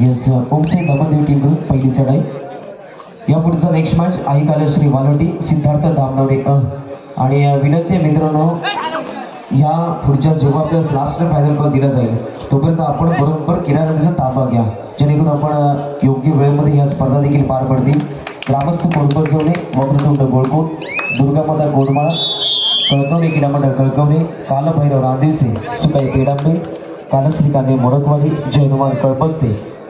Yes ओमसे दमनदेव team पहिली चढाई या पुढचा नेक्स्ट मॅच आई श्री वालोटी सिद्धार्थ दामनवडे आणि विनंती मित्रांनो ह्या पुढच्या जेव्हा लास्ट लास्टला फायनल कॉल दिला जाईल. तोपर्यंत आपण बरोबर किडा ताबा घ्या. जेणेकरून आपण uh, योग्य वेळेमध्ये या स्पर्धा देखील पार पडतील. ग्रामस्थ कोणपसवणे वक्रतुंड गोळकोट दुर्गामाता गोडमाळा कळकवणे क्रीडा मंडळ कळकवणे कालभैरव रांदिवसे सुकाई पेडांबे कालश्री कांदे मोडकवाडी जय कळपस्ते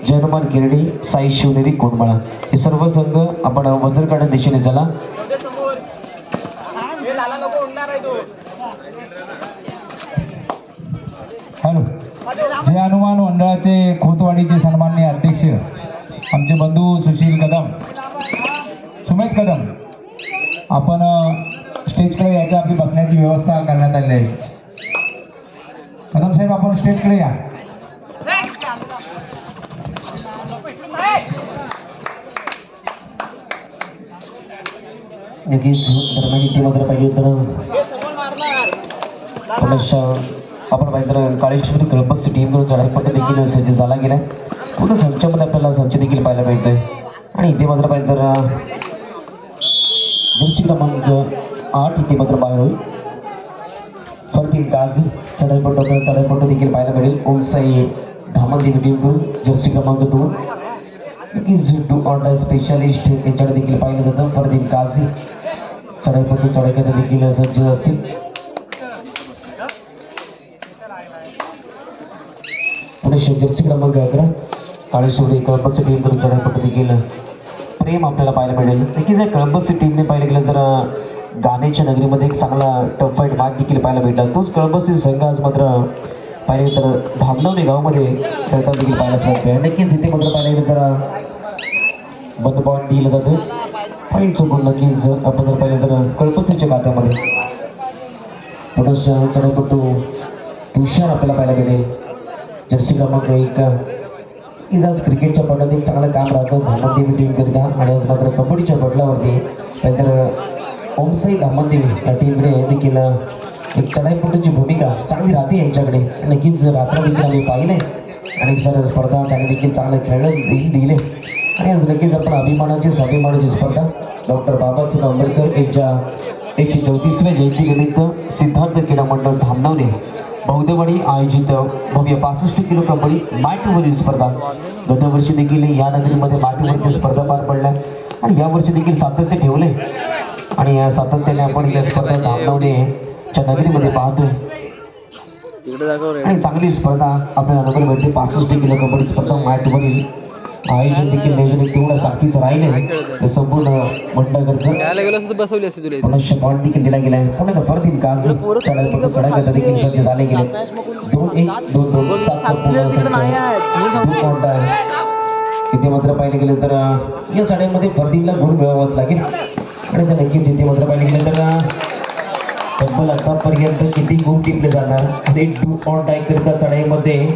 जय गिरडी साई शिवनेरी कोंडमाळा. हे सर्व संघ आपण वजन दिशेने झाला हॅलो. जय हनुमान मंडळाचे खोतवाडीचे सन्माननीय अध्यक्ष आमचे बंधू सुशील कदम. सुमेश कदम आपण स्टेजकडे यायच्या आपली बसण्याची व्यवस्था करण्यात आली आहे. कदम साहेब आपण स्टेजकडे या. नक्कीच दरम्यान ती मात्र पाहिजे तर पुनश्च आपण पाहिजे तर काळेश्वरी क्लबस टीमकडून चढाईपट्ट देखील सज्ज झाला गेला पूर्ण संचामध्ये आपल्याला संच देखील पाहायला मिळतोय. आणि इथे मात्र पाहिजे तर जर्सी क्रमांक आठ इथे मात्र बाहेर होईल. फलती गाज चढाईपट्ट आपल्याला चढाईपट्ट देखील पाहायला मिळेल. ओम साई धामनदेवी टीमकडून जर्सी क्रमांक दोन. नक्कीच टू ऑर्डर स्पेशालिस्ट यांच्याकडे देखील पाहिलं जातं. फरदीन काझी चढाईपट्टू चढाईकडे देखील सज्ज असतील. पुणे जर्सी क्रमांक अकरा. काळेश्वरी कळंबस टीमकडून चढाईपट्टू देखील प्रेम आपल्याला पाहायला मिळेल. नक्कीच जर कळंबस टीमने पाहिलं गेलं तर गाण्याच्या नगरीमध्ये एक चांगला टफ फाईट मॅच देखील पाहायला भेटला. तोच कळंबसी संघ आज मात्र पाहिलं तर धामनवणे गावामध्ये खेळताना देखील पाहायला मिळते नक्कीच इथे मात्र पाहिले गेलं तर बंद पॉईंट दिलं जातं. पॉईंट चुकून नक्कीच आपण जर पाहिलं तर कळपसीच्या खात्यामध्ये थोडंसं तुषार आपल्याला पाहायला मिळेल. जर्सी क्रमांक एक. आज क्रिकेटच्या पटात एक चांगलं काम राहतं. धामनदेवी टीमकरिता आणि आज मात्र कबड्डीच्या पडल्यावरती त्यानंतर ओमसाई धामनदेवी या टीमकडे देखील एक चढाईपट्टूची भूमिका. चांगली राहते यांच्याकडे. नक्कीच रात्र देखील आम्ही पाहिले आणि सर स्पर्धा त्याने देखील चांगलं खेळणं देखील दिले. आणि आज नक्कीच आपण अभिमानाची स्वाभिमानाची स्पर्धा. डॉक्टर बाबासाहेब आंबेडकर यांच्या एकशे चौतीसव्या जयंतीनिमित्त सिद्धार्थ क्रीडा मंडळ धामनवणे बौद्धवाडी आयोजित भव्य पासष्ट किलो कबड्डी माटीवरील स्पर्धा. गतवर्षी देखील या नगरीमध्ये माटीवरच्या स्पर्धा पार पडल्या. आणि यावर्षी देखील सातत्य ठेवले. आणि या सातत्याने आपण या स्पर्धा धामनवणेच्या नगरीमध्ये पाहतोय. आणि चांगली स्पर्धा आपल्याला नगरमध्ये पासष्ट किलो कबड्डी स्पर्धा मॅटवरील आयोजन देखील नियोजन तेवढं ताकदीचं राहिले ते संपूर्ण मंडळकरचं. मनुष्य पॉईंट देखील दिला गेला आहे पुन्हा फरदीन काज चढाईपट्टू चढाईकरता देखील सज्ज झाले गेले. दोन एक दोन दोन सात पूर्ण दोन पॉईंट आहे. इथे मात्र पाहिलं गेलं तर या चढाईमध्ये फरदीनला गुण मिळवावाच लागेल. आणि ते नक्कीच इथे मात्र पाहिलं गेलं तर. अं, तब्बल आतापर्यंत किती गुण टिपले जाणार. आणि टू पॉईंट आहे करता चढाईमध्ये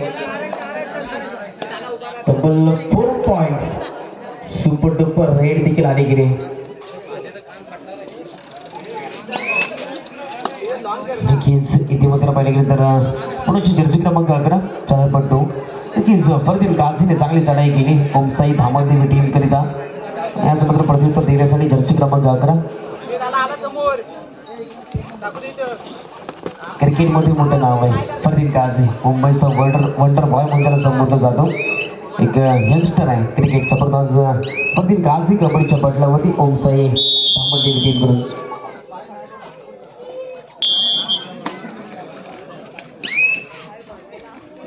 तब्बल four point super duper raid देखील आले गेले नक्कीच इथे मात्र पाहिले गेलं तर पुण्याची जर्सी क्रमांक अकरा चढाईपट्टू नक्कीच फरदीन गाझीने चांगली चढाई केली. ओमसाई धामदेवी टीम करिता. याच मात्र प्रत्युत्तर देण्यासाठी जर्सी क्रमांक अकरा क्रिकेटमध्ये मोठं नाव आहे फरदीन काझी मुंबईचा वंडर वंडर बॉय म्हणून त्याला संबोधलं जातो एक यंगस्टर आहे क्रिकेटचा पण आज फरदीन काझी कबड्डीच्या पटलावरती ओमसाई धामदेवी टीमकडून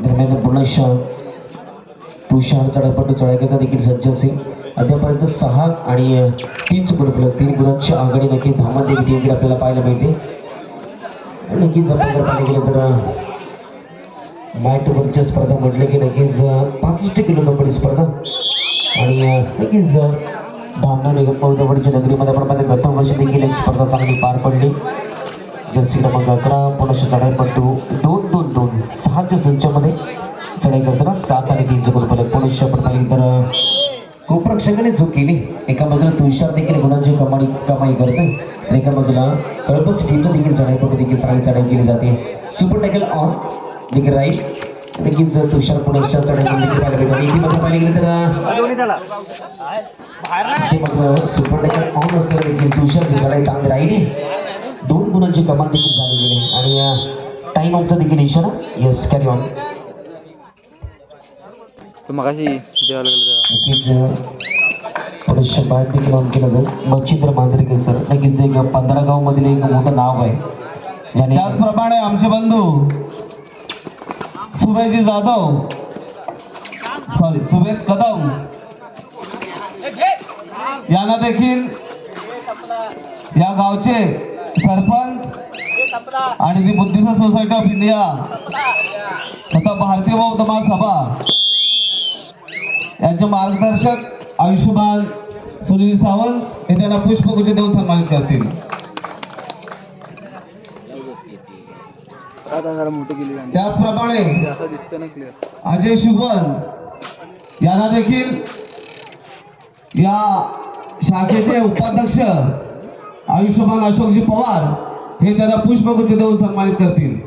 दरम्यान पुनश तुषार चढापट्टू चढाईकरता देखील सज्ज असेल अद्यापर्यंत सहा आणि अ, तीन चुकून तीन गुणांची आघाडी नक्कीच धामादेवी टीमकडे आपल्याला पाहायला मिळते. नक्कीच आपण जर पाहिलं गेलं तर मॅटवरच्या स्पर्धा म्हटलं की नक्कीच पासष्ट किलो कबड्डी स्पर्धा. आणि नक्कीच अ, धामणा नगरीमध्ये आपण पाहिलं गत वर्ष देखील एक स्पर्धा चांगली पार पडली. जर्सी क्रमांक अकरा पुनश्च चढाईपट्टू दोन दोन दोन सहाच्या संचामध्ये चढाई करताना सात आणि तीनचं गुण पडलं पुनश्च आपण पाहिलं तर कोपरक्षकाने चूक केली एका बाजूला तुषार देखील गुणांची कमाई कमाई करते. आणि एका बाजूला कळपस टीमचं देखील चढाईपट्टू देखील चांगली चढाई केली जाते. सुपर टॅकल ऑन देखील राईट नक्कीच तुषार देखील पाहायला भेटेल. आणि इतिमध्ये पाहायला गेलं तर सुपर डेकर ऑन असताना देखील तुषारची चढाई चांगली राहिली. दोन गुणांची कमाल देखील झालेली आहे आणि टाइम ऑफचा देखील इशारा. येस कॅरी ऑन तू मगाशी जेवायला गेलं तेव्हा. नक्कीच थोडंसं बाहेर देखील ऑन केलं जाईल. मच्छिंद्र मांजरेकर सर नक्कीच एक पंधरा गावमधील एक मोठं नाव आहे. त्याचप्रमाणे आमचे बंधू सुभेजी जाधव. सॉरी सुभेद कदम यांना देखील या गावचे सरपंच आणि the Buddhist Society of India तथा भारतीय बौद्ध महासभा यांचे मार्गदर्शक आयुष्यमान सुनील सावंत हे त्यांना पुष्पगुच्छ देऊन सन्मानित करतील. त्याचप्रमाणे म्हणजे अजय शुभन यांना देखील या शाखेचे उपाध्यक्ष आयुष्यमान अशोकजी पवार हे त्यांना पुष्पगुच्छ देऊन सन्मानित करतील.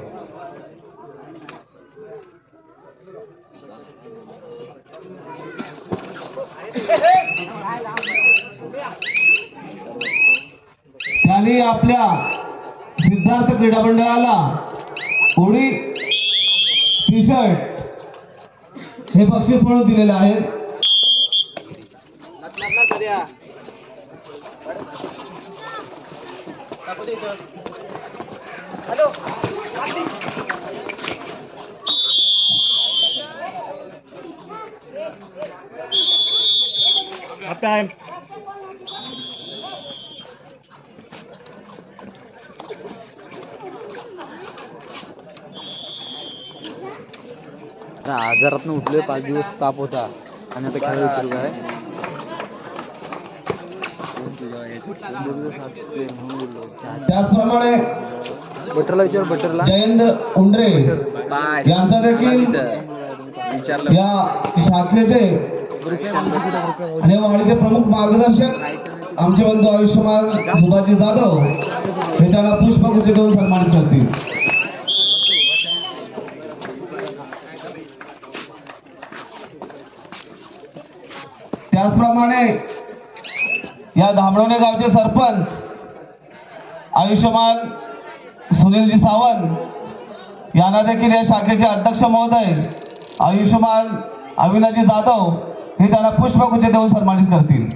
त्यांनी आपल्या सिद्धार्थ क्रीडा मंडळाला होळी टी शर्ट हे बक्षीस म्हणून दिलेले आहेत. आजारात उठले पाच दिवस ताप होता. आणि आता खेळ सुरू बोललो त्याचप्रमाणे बटरला विचार बटरला. जयेंद्र उंडरे यांचा देखील विचारलं. या शाखेचे आणि वाडीचे प्रमुख मार्गदर्शक आमचे बंधू आयुष्यमान सुभाजी जाधव हे त्यांना पुष्पगुच्छ देऊन सन्मानित करतील. त्याचप्रमाणे या धामणवणे गावचे सरपंच आयुष्यमान सुनीलजी सावंत यांना देखील या शाखेचे अध्यक्ष महोदय आयुष्यमान अविनाजी जाधव हे त्याला पुष्पगुच्छ देऊन सन्मानित करतील.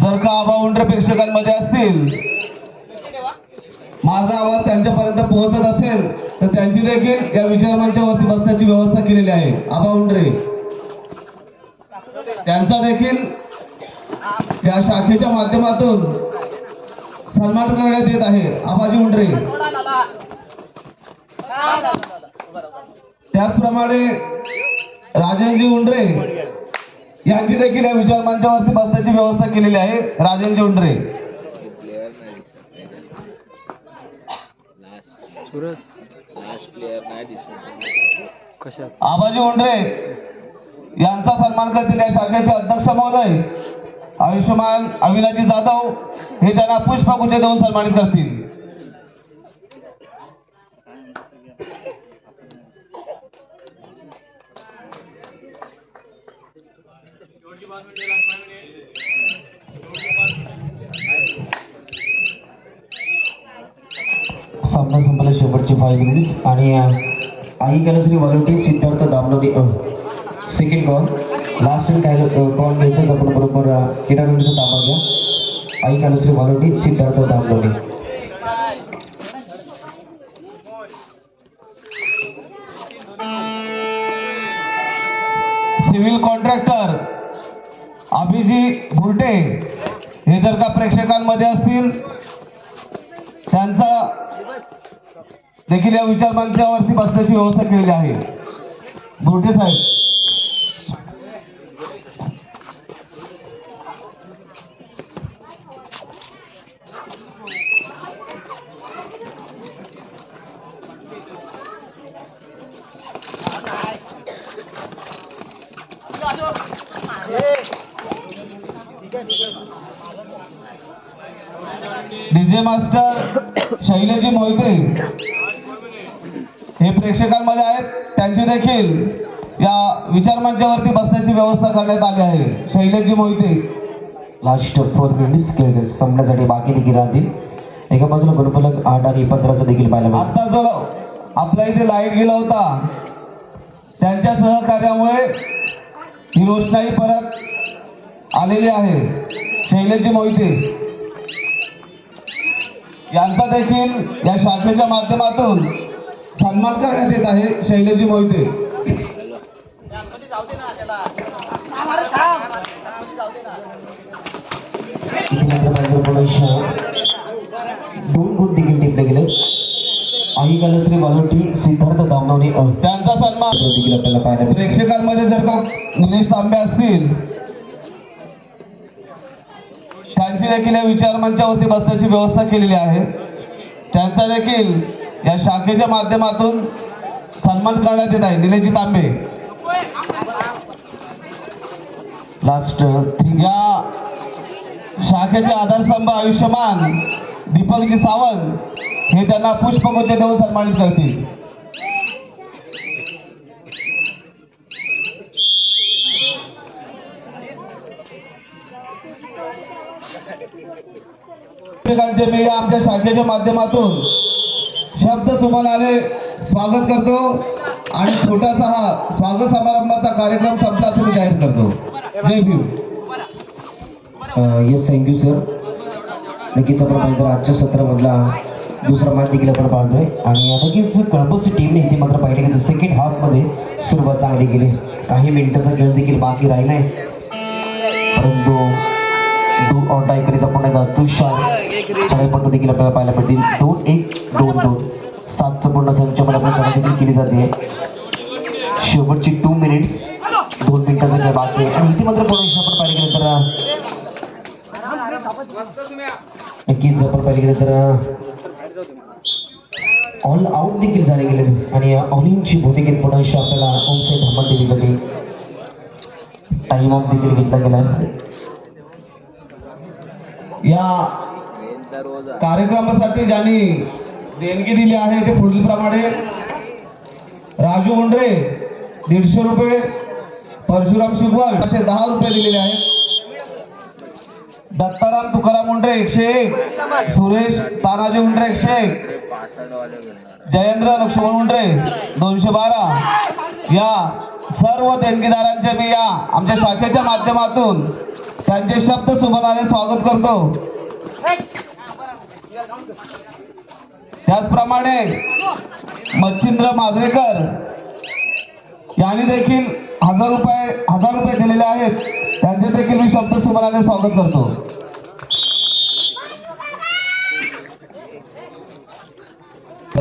जर का आबा प्रेक्षकांमध्ये असतील माझा आवाज त्यांच्यापर्यंत पोहोचत असेल तर त्यांची देखील या विचार मंचावरती बसण्याची व्यवस्था केलेली आहे. आबा त्यांचा देखील या शाखेच्या माध्यमातून सन्मान करण्यात येत आहे. आबाजी उंडरे त्याचप्रमाणे राजनजी उंडरे यांची देखील या विचार मंचावरती बसण्याची व्यवस्था केलेली आहे. राजनजी उंडरे आबाजी उंडरे यांचा सन्मान करतील या शाखेचे अध्यक्ष महोदय. आयुष्यमान अविनाजी जाधव हे त्यांना पुष्पगुच्छ देऊन सन्मानित करतील. सामना संपला शेवटचे फाईव्ह मिनिट्स आणि आई कॅलसरी वॉलंटी सिद्धार्थ दामलोनी सेकंड कॉल लास्ट काय कॉल घेतच आपण बरोबर किटाणूंचा ताबा घ्या आई कालश्री वॉलंटी सिद्धार्थ दामलोनी सिव्हिल कॉन्ट्रॅक्टर अभिजी भुरटे हे जर का प्रेक्षकांमध्ये असतील त्यांचा देखील या विचार मंचावरती बसण्याची व्यवस्था केलेली आहे. भुरटे साहेब. डीजे मास्टर शैलेजी मोहिते. हे प्रेक्षकांमध्ये आहेत. त्यांची देखील या विचारमंचावरती बसण्याची व्यवस्था करण्यात आली आहे. शैलेजी मोहिते. लास्ट फोर मिनिट्स खेळ संपण्यासाठी बाकी देखील राहतील. एका बाजूला गुरुफलक आठ आणि पंधराचं देखील मिळेल. आता जो आपल्या इथे लाइट गेला होता त्यांच्या सहकार्यामुळे ही योजनाही परत आलेली आहे शैलेजी मोहिते. यांचा देखील या शाखेच्या माध्यमातून सन्मान करण्यात येत आहे शैलेजी मोहिते. दोन गुण देखील टिपले गेले. आई कलश्री वालोटी सिद्धार्थ दामनवणे त्यांचा सन्मान. देखील आपल्याला पाहायला प्रेक्षकांमध्ये जर का निलेश तांबे असतील त्यांची देखील या विचार मंचावरती बसण्याची व्यवस्था केलेली आहे. त्यांचा देखील या शाखेच्या माध्यमातून सन्मान करण्यात येत आहे. निलेशजी तांबे. लास्ट या शाखेचे आधारस्तंभ आयुष्यमान. दीपकजी सावंत हे त्यांना पुष्पगुच्छ देऊन सन्मानित करतील. मी या आमच्या शाखेच्या माध्यमातून शब्द सुमनाने स्वागत करतो आणि छोटासा हा स्वागत समारंभाचा कार्यक्रम संपला असं मी जाहीर करतो. जय Bhim. Yes thank you sir नक्कीच आपण पाहिजे आजच्या सत्रामधला दुसरा मॅच देखील आपण पाहतोय. आणि नक्कीच कळबस टीमने इथे मात्र पाहिले की सेकंड हाफमध्ये सुरुवात चांगली केली. काही मिनिटाचा खेळ देखील बाकी राहिला आहे परंतु डू ऑन डाय करीत आपण एकदा तुषार चढाईपट्टू देखील आपल्याला पाहायला मिळतील दोन एक दोन दोन. सातचं पूर्ण संचमध्ये आपण चढाई देखील केली जाते. शेवटची टू मिनिट्स दोन मिनिटाचा खेळ बाकी आहे. आणि इथे मात्र पुढे आपण पाहिलं गेलं तर नक्कीच जर आपण पाहिलं गेलं तर ऑल आउट देखील झाले गेले. आणि ऑलिंगची भूमिकेत पुनश आपल्याला ओमसाईड धमाल दिली जाते टाइम ऑफ देखील घेतला गेला या कार्यक्रमासाठी ज्यांनी देणगी दिली आहे ते पुढील प्रमाणे राजू मुंडरे दीडशे रुपये परशुराम शिगवण असे दहा रुपये दिलेले आहेत. दत्ताराम तुकाराम मुंडरे एकशे एक सुरेश तानाजी मुंडरे एकशे एक जयेंद्र लक्ष्मण मुंडरे दोनशे बारा. या सर्व देणगीदारांचे मी या आमच्या शाखेच्या माध्यमातून त्यांचे शब्द सुमनाने स्वागत करतो. त्याचप्रमाणे मच्छिंद्र माजरेकर यांनी देखील हजार रुपये हजार रुपये दिलेले आहेत. त्यांचे देखील मी शब्द सुमनाने स्वागत करतो.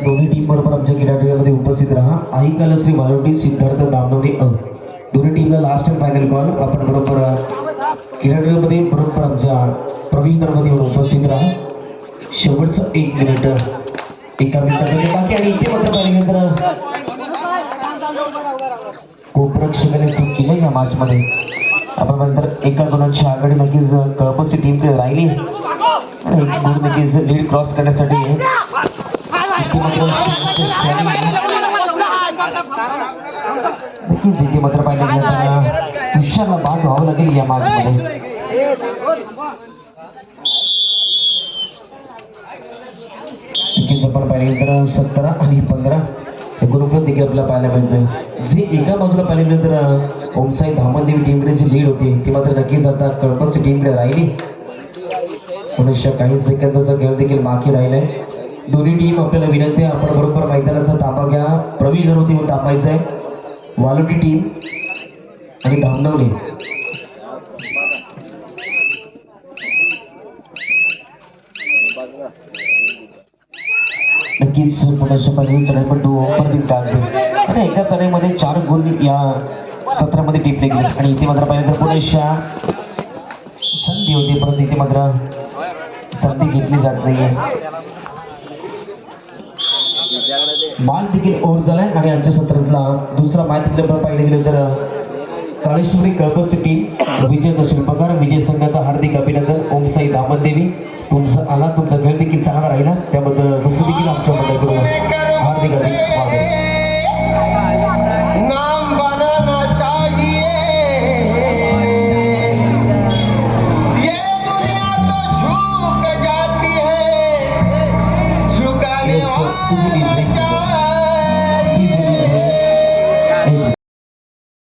दोन्ही टीम बरोबर आमच्या क्रीडामध्ये उपस्थित राहा. ऐकायला श्री वालोटी सिद्धार्थ दामनवणे अ. दोन्ही टीमला लास्ट अँड फायनल कॉल आपण बरोबर क्रीडामध्ये बरोबर आमच्या प्रवेशद्वारामध्ये दरमध्ये उपस्थित राहा. शेवटचं एक मिनिट एका मिनिटामध्ये बाकी आणि इथे मात्र पाहिजे तर कोपरक्षकाने चूक केली या मॅचमध्ये आपण नंतर एका गुणाची आघाडी नक्कीच कळपसची टीम राहिली. आणि एक दोन नक्कीच लीड क्रॉस करण्यासाठी नक्कीच इथे मात्र पाहिजे गेलं बाद व्हावं लागेल या मार्गमध्ये आपण तर सतरा आणि पंधरा गुरुकुल देखील आपल्याला पाहायला मिळतं जे एका बाजूला पाहिल्यानंतर तर ओमसाई धामनदेवी टीमकडे जी लीड होती ती मात्र नक्कीच आता कळपसची टीमकडे राहिली. मनुष्य काही सेकंदाचा खेळ देखील बाकी राहिलाय. दोन्ही टीम आपल्याला विनंती आहे आपण बरोबर मैदानाचा ताबा घ्या. प्रवेश होती थांबायचं आहे वालोटी टीम आणि धामनवली नक्कीच पुनश्च पहिली चढाई पण तू आणि एका चढाईमध्ये चार गोल या सत्रामध्ये टिपले गेले आणि इथे मात्र पाहिलं तर पुनश्चा संधी होती परंतु इथे मात्र संधी घेतली जात नाहीये तुझ्याकडे ते माल देखील ओव्हर आहे आणि आमच्या सत्रातला दुसरा मॅच देखील पाहिलं गेलं तर काळेश्वरी कळपस टीम विजयचा शिल्पकार विजय संघाचा हार्दिक अभिनंदन ओम साई दामनदेवी. तुमचा आला तुमचा वेळ देखील चांगला राहिला. त्याबद्दल तुमचं देखील आमच्या हार्दिक हार्दिक स्वागत.